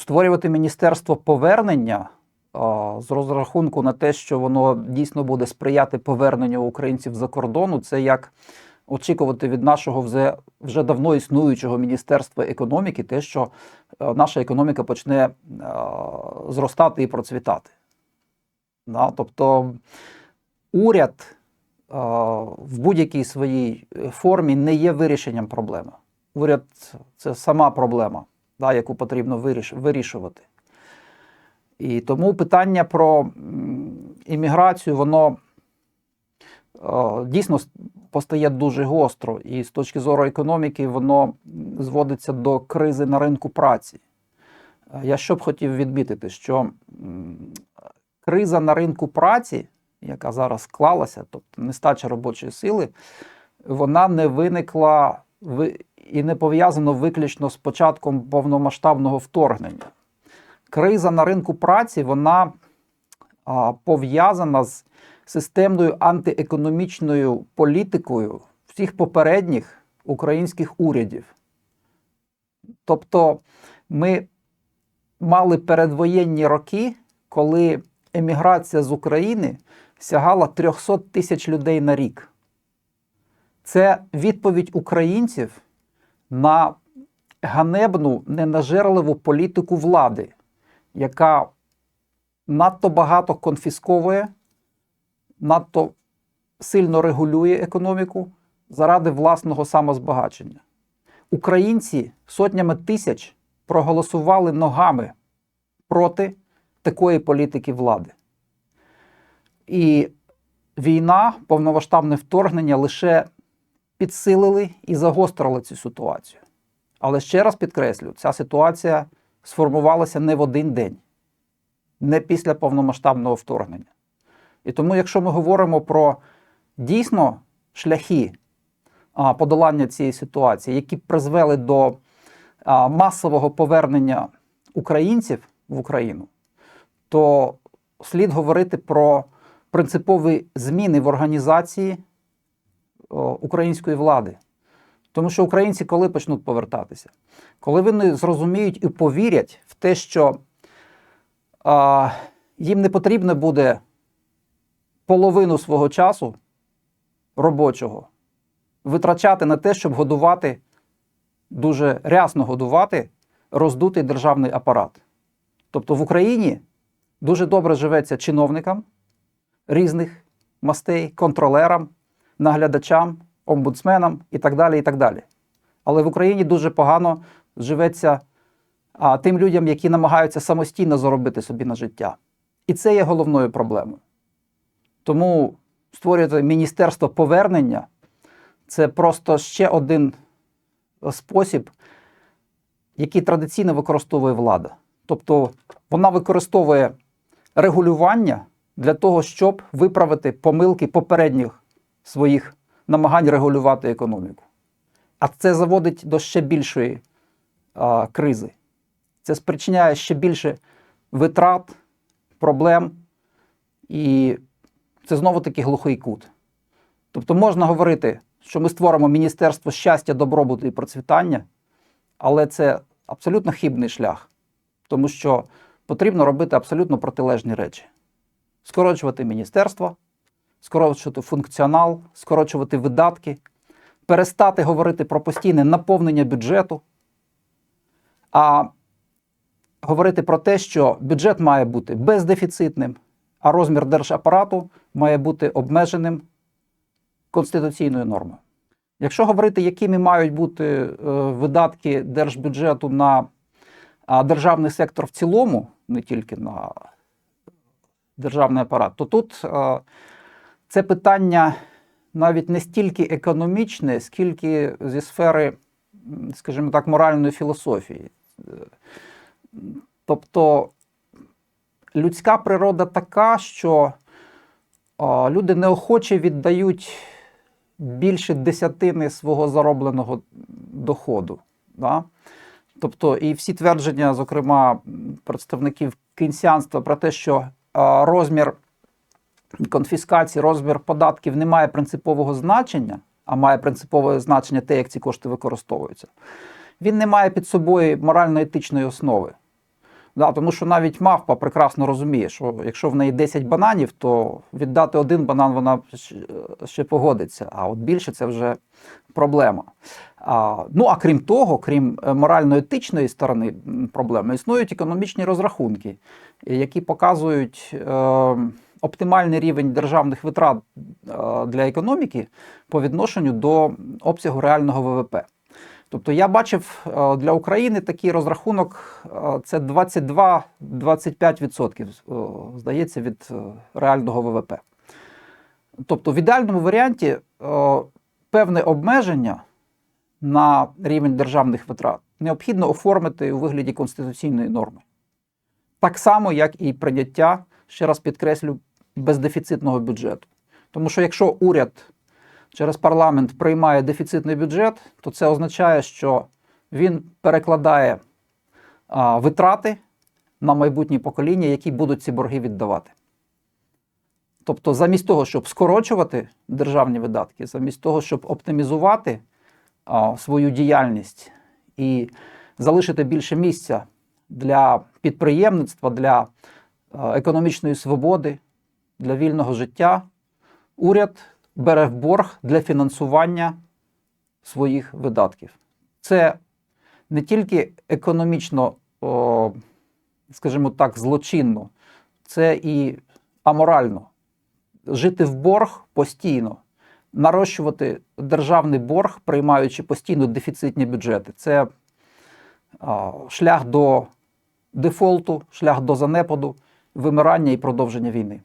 створювати міністерство повернення з розрахунку на те, що воно дійсно буде сприяти поверненню українців за кордону, це як очікувати від нашого вже, вже давно існуючого міністерства економіки, те, що е, наша економіка почне е, зростати і процвітати. Да? Тобто уряд е, в будь-якій своїй формі не є вирішенням проблеми. Уряд це сама проблема, да, яку потрібно виріш, вирішувати. І тому питання про імміграцію, воно е, дійсно постає дуже гостро. І з точки зору економіки, воно зводиться до кризи на ринку праці. Е, Я що б хотів відмітити, що криза на ринку праці, яка зараз склалася, тобто нестача робочої сили, вона не виникла ви- і не пов'язана виключно з початком повномасштабного вторгнення. Криза на ринку праці вона пов'язана з системною антиекономічною політикою всіх попередніх українських урядів. Тобто ми мали передвоєнні роки, коли еміграція з України сягала 300 тисяч людей на рік. Це відповідь українців на ганебну, ненажерливу політику влади, яка надто багато конфісковує, надто сильно регулює економіку заради власного самозбагачення. Українці сотнями тисяч проголосували ногами проти такої політики влади. І війна, повномасштабне вторгнення лише підсилили і загострили цю ситуацію. Але ще раз підкреслю, ця ситуація сформувалася не в один день, не після повномасштабного вторгнення. І тому, якщо ми говоримо про дійсно шляхи подолання цієї ситуації, які призвели до масового повернення українців в Україну, то слід говорити про принципові зміни в організації української влади. Тому що українці, коли почнуть повертатися, коли вони зрозуміють і повірять в те, що а, їм не потрібно буде половину свого часу робочого витрачати на те, щоб годувати, дуже рясно годувати роздутий державний апарат. Тобто в Україні дуже добре живеться чиновникам різних мастей, контролерам, наглядачам, омбудсменам і так далі. і так далі. Але в Україні дуже погано живеться а, тим людям, які намагаються самостійно заробити собі на життя. І це є головною проблемою. Тому створювати Міністерство повернення це просто ще один спосіб, який традиційно використовує влада. Тобто вона використовує регулювання для того, щоб виправити помилки попередніх своїх намагань регулювати економіку. А це заводить до ще більшої а, кризи. Це спричиняє ще більше витрат, проблем, і це знову таки глухий кут. Тобто можна говорити, що ми створимо Міністерство щастя, добробуту і процвітання, але це абсолютно хибний шлях, тому що потрібно робити абсолютно протилежні речі: скорочувати міністерство, скорочувати функціонал, скорочувати видатки, перестати говорити про постійне наповнення бюджету, а говорити про те, що бюджет має бути бездефіцитним, а розмір держапарату має бути обмеженим конституційною нормою. Якщо говорити, якими мають бути е, видатки держбюджету на державний сектор в цілому, не тільки на державний апарат, то тут е, це питання навіть не стільки економічне, скільки зі сфери, скажімо так, моральної філософії. Тобто людська природа така, що люди неохоче віддають більше десятини свого заробленого доходу. Да? Тобто, і всі твердження, зокрема, представників кінсіанства про те, що розмір конфіскації, розмір податків не має принципового значення, а має принципове значення те, як ці кошти використовуються, він не має під собою морально-етичної основи. Да, тому що навіть мавпа прекрасно розуміє, що якщо в неї 10 бананів, то віддати один банан вона ще погодиться, а от більше це вже проблема. А, ну а крім того, крім е, морально-етичної сторони проблеми, існують економічні розрахунки, які показують е, оптимальний рівень державних витрат е, для економіки по відношенню до обсягу реального ВВП. Тобто я бачив е, для України такий розрахунок е, це 22-25%, е, здається, від реального ВВП. Тобто, в ідеальному варіанті певне обмеження на рівень державних витрат необхідно оформити у вигляді конституційної норми. Так само, як і прийняття, ще раз підкреслю, бездефіцитного бюджету. Тому що якщо уряд через парламент приймає дефіцитний бюджет, то це означає, що він перекладає а, витрати на майбутні покоління, які будуть ці борги віддавати. Тобто, замість того, щоб скорочувати державні видатки, замість того, щоб оптимізувати а, свою діяльність і залишити більше місця для підприємництва, для економічної свободи, для вільного життя, уряд бере в борг для фінансування своїх видатків. Це не тільки економічно, о, скажімо так, злочинно, це і аморально. Жити в борг постійно, нарощувати державний борг, приймаючи постійно дефіцитні бюджети. Це а, шлях до дефолту, шлях до занепаду, вимирання і продовження війни.